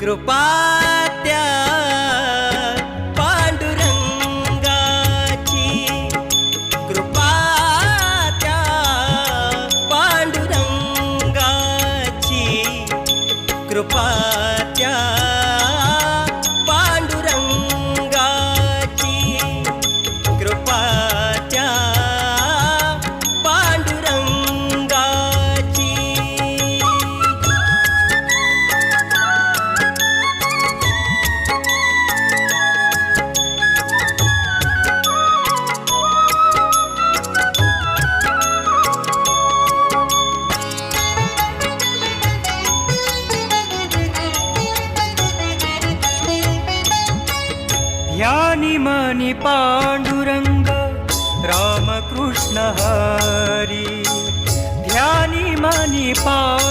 कृपा त्या पांडुरंगाची. कृपा त्या पांडुरंगाची. कृपा त्या ध्यानी मनी पांडुरंग रामकृष्ण हरी। ध्यानी मनी पांडुरंग